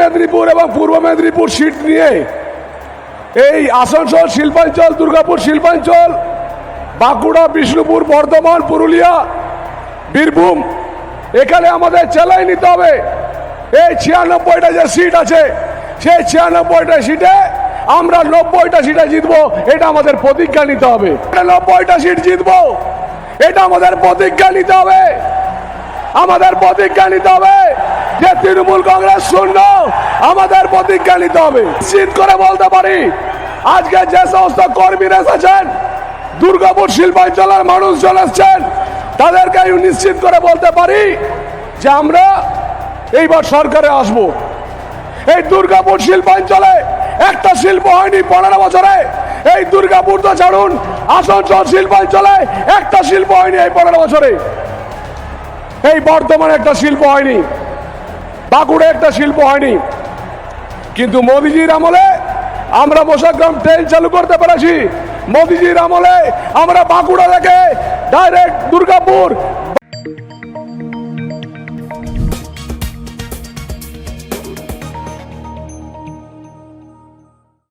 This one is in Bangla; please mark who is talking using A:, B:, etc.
A: মেদিনীপুর এবং পূর্ব মেদিনীপুর সিট নিয়ে এই আসানসোল শিল্পাঞ্চল, দুর্গাপুর শিল্পাঞ্চল, বাঁকুড়া, বিষ্ণুপুর, বর্ধমান, পুরুলিয়া, বীরভূম, এখানে আমাদের চেলাই নিতে হবে। এই ছিয়ানব্বইটা যে সিট আছে, সেই ছিয়ানব্বইটা সিটে আমরা নব্বইটা সিটে জিতবো, এটা আমাদের প্রতিজ্ঞা নিতে হবে। নব্বইটা সিট জিতবো, এটা আমাদের প্রতিজ্ঞা নিতে হবে। আমাদের প্রতিজ্ঞা নিতে হবে। যে তৃণমূল কংগ্রেস শূন্য, আমাদের প্রতিজ্ঞা নিতে হবে। নিশ্চিত করে বলতে পারি, আজকে যে সমস্ত কর্মীরা এসেছেন, দুর্গাপুর শিল্পাঞ্চলের মানুষজন এসছেন, তাদেরকে নিশ্চিত করে বলতে পারি যে আমরা এইবার সরকারে আসব। এই দুর্গাপুর শিল্পাঞ্চলে একটা শিল্প হয়নি পনেরো বছরে। এই দুর্গাপুর তো ছাড়ুন, আসানসোল শিল্পাঞ্চলে একটা শিল্প হয়নি এই পনেরো বছরে। এই বর্ধমানে একটা শিল্প হয়নি বাঁকুড়ে একটা শিল্প হয়নি। কিন্তু মোদিজির আমলে আমরা মশাগ্রাম ট্রেন চালু করতে পেরেছি। মোদিজির আমলে আমরা বাঁকুড়া থেকে ডাইরেক্ট দুর্গাপুর